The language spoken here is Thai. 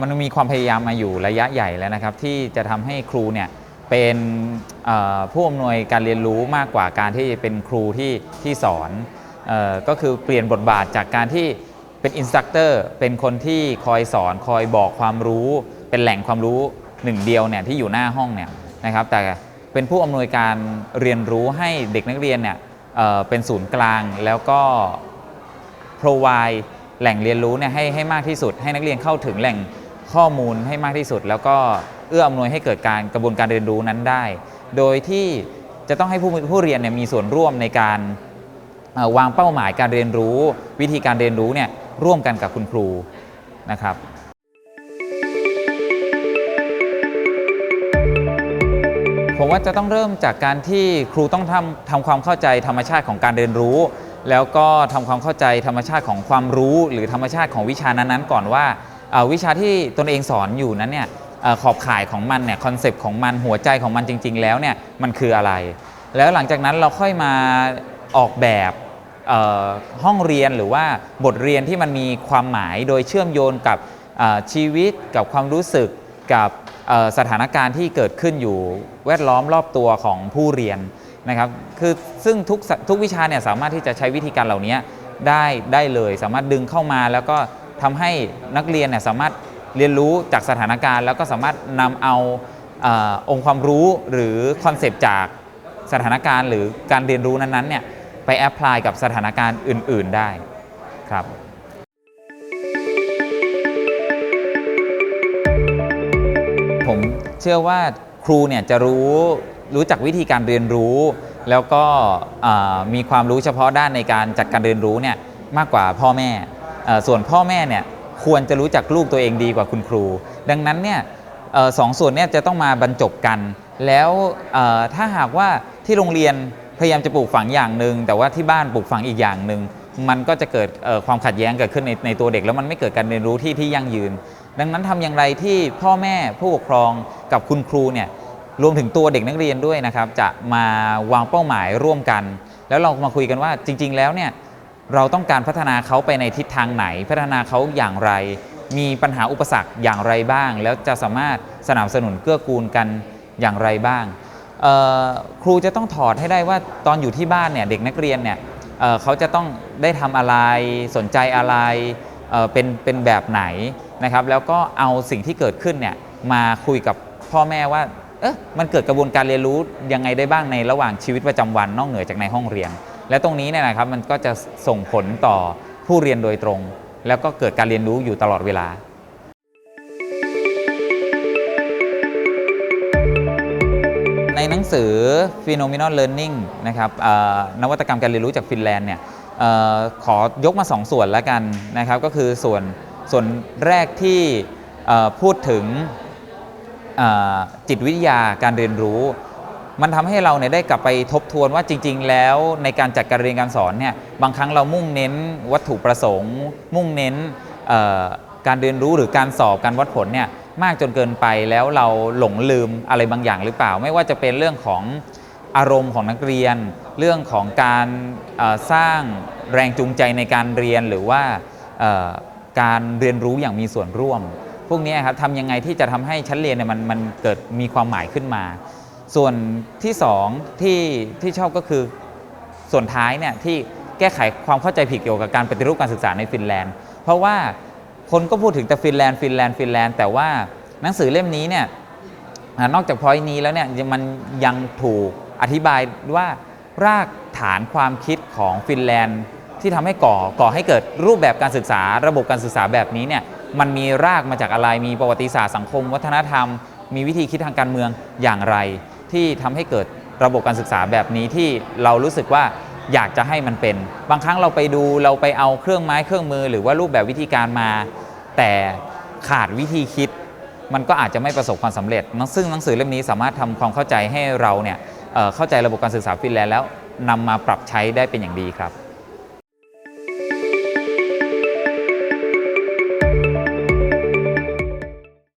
มันมีความพยายามมาอยู่ระยะใหญ่แล้วนะครับ ที่จะทำให้ครูเนี่ยเป็นผู้อำนวยการเรียนรู้มากกว่าการที่เป็นครูที่ที่สอนออก็คือเปลี่ยนบทบาทจากการที่เป็นอินสตัคเตอร์เป็นคนที่คอยสอนคอยบอกความรู้ เป็นแหล่งความรู้หนึ่งเดียวเนี่ยที่อยู่หน้าห้องเนี่ยนะครับแต่เป็นผู้อำนวยการเรียนรู้ให้เด็กนักเรียนเนี่ยเเป็นศูนย์กลางแล้วก็ provide แหล่งเรียนรู้เนี่ยให้ให้มากที่สุด ให้นักเรียนเข้าถึงแหล่งข้อมูลให้มากที่สุด แล้วก็เอื้ออำนวยให้เกิดการกระบวนการเรียนรู้นั้นได้ โดยที่จะต้องให้ผู้ผู้เรียนเนี่ยมีส่วนร่วมในการวางเป้าหมายการเรียนรู้ วิธีการเรียนรู้เนี่ยร่วมกันกับคุณครูนะครับผมว่าจะต้องเริ่มจากการที่ครูต้องทำทำความเข้าใจธรรมชาติของการเรียนรู้ แล้วก็ทำความเข้าใจธรรมชาติของความรู้หรือธรรมชาติของวิชานั้นๆก่อนว่าวิชาที่ตนเองสอนอยู่นั้นเนี่ยขอบข่ายของมันเนี่ยคอนเซปต์ของมันหัวใจของมันจริง ๆ แล้วเนี่ยมันคืออะไร แล้วหลังจากนั้นเราค่อยมาออกแบบห้องเรียนหรือว่าบทเรียนที่มันมีความหมายโดยเชื่อมโยงกับชีวิตกับความรู้สึกกับสถานการณ์ที่เกิดขึ้นอยู่แวดล้อมรอบตัวของผู้เรียน นะครับคือซึ่งทุกทุกวิชาเนี่ยสามารถที่จะใช้วิธีการเหล่านี้ได้ได้เลย สามารถดึงเข้ามาแล้วก็ทำให้นักเรียนเนี่ยสามารถเรียนรู้จากสถานการณ์ แล้วก็สามารถนำเอาเออองค์ความรู้หรือคอนเซปต์จากสถานการณ์หรือการเรียนรู้นั้นๆเนี่ยไปแอพพลายกับสถานการณ์อื่น ๆได้ครับผมเชื่อว่าครูเนี่ยจะรู้ รู้จักวิธีการเรียนรู้ แล้วก็มีความรู้เฉพาะด้านในการจัดการเรียนรู้เนี่ยมากกว่าพ่อแม่ส่วนพ่อแม่เนี่ยควรจะรู้จักลูกตัวเองดีกว่าคุณครู ดังนั้นเนี่ยสองส่วนเนี่ยจะต้องมาบรรจบกัน แล้วถ้าหากว่าที่โรงเรียนพยายามจะปลูกฝังอย่างหนึ่งแต่ว่าที่บ้านปลูกฝังอีกอย่างหนึ่งมันก็จะเกิดความขัดแย้งเกิดขึ้นในในตัวเด็ก แล้วมันไม่เกิดการเรียนรู้ที่ที่ยั่งยืน ดังนั้นทำอย่างไรที่พ่อแม่ผู้ปกครองกับคุณครูเนี่ย รวมถึงตัวเด็กนักเรียนด้วยนะครับ จะมาวางเป้าหมายร่วมกัน แล้วเรามาคุยกันว่าจริง ๆ แล้วเนี่ยเราต้องการพัฒนาเขาไปในทิศทางไหน พัฒนาเขาอย่างไร มีปัญหาอุปสรรคอย่างไรบ้าง แล้วจะสามารถสนับสนุนเกื้อกูลกันอย่างไรบ้างครูจะต้องถอดให้ได้ว่าตอนอยู่ที่บ้านเนี่ยเด็กนักเรียนเนี่ยเเขาจะต้องได้ทำอะไรสนใจอะไรเเป็นเป็นแบบไหนนะครับ แล้วก็เอาสิ่งที่เกิดขึ้นเนี่ยมาคุยกับพ่อแม่ว่า เอ๊ะมันเกิดกระบวนการเรียนรู้ยังไงได้บ้างในระหว่างชีวิตประจำวันนอกเหนือจากในห้องเรียน และตรงนี้เนี่ยนะครับมันก็จะส่งผลต่อผู้เรียนโดยตรง แล้วก็เกิดการเรียนรู้อยู่ตลอดเวลาในหนังสือ Phenomenal Learning นะครับนวัตกรรมการเรียนรู้จากฟินแลนด์เนี่ยออขอยกมา 2ส่วนแล้วกันนะครับ ก็คือส่วนส่วนแรกที่พูดถึง จิตวิทยาการเรียนรู้ มันทำให้เราเนี่ยได้กลับไปทบทวนว่าจริง ๆ แล้วในการจัดการเรียนการสอนเนี่ยบางครั้งเรามุ่งเน้นวัตถุประสงค์ มุ่งเน้นการเรียนรู้หรือการสอบการวัดผลเนี่ยมากจนเกินไปแล้วเราหลงลืมอะไรบางอย่างหรือเปล่า ไม่ว่าจะเป็นเรื่องของอารมณ์ของนักเรียน เรื่องของการสร้างแรงจูงใจในการเรียนหรือว่าการเรียนรู้อย่างมีส่วนร่วม พวกนี้ครับทำยังไงที่จะทำให้ชั้นเรียนเนี่ยมันมันเกิดมีความหมายขึ้นมา ส่วนที่สองที่ที่ชอบก็คือส่วนท้ายเนี่ยที่แก้ไขความเข้าใจผิดเกี่ยวกับการปฏิรูปการศึกษาในฟินแลนด์ เพราะว่าคนก็พูดถึงแต่ฟินแลนด์ฟินแลนด์ฟินแลนด์แต่ว่าหนังสือเล่มนี้เนี่ยนอกจากพอยนี้แล้วเนี่ยมันยังถูกอธิบายว่ารากฐานความคิดของฟินแลนด์ที่ทำให้ก่อก่อให้เกิดรูปแบบการศึกษาระบบการศึกษาแบบนี้เนี่ย มันมีรากมาจากอะไร มีประวัติศาสตร์สังคม วัฒนธรรม มีวิธีคิดทางการเมืองอย่างไร ที่ทำให้เกิดระบบการศึกษาแบบนี้ที่เรารู้สึกว่าอยากจะให้มันเป็น บางครั้งเราไปดูเราไปเอาเครื่องไม้เครื่องมือ หรือว่ารูปแบบวิธีการมา แต่ขาดวิธีคิด มันก็อาจจะไม่ประสบความสำเร็จ ซึ่งหนังสือเล่มนี้สามารถทำความเข้าใจให้เราเนี่ยเข้าใจระบบการศึกษาฟินแลนด์แล้วนำมาปรับใช้ได้เป็นอย่างดีครับ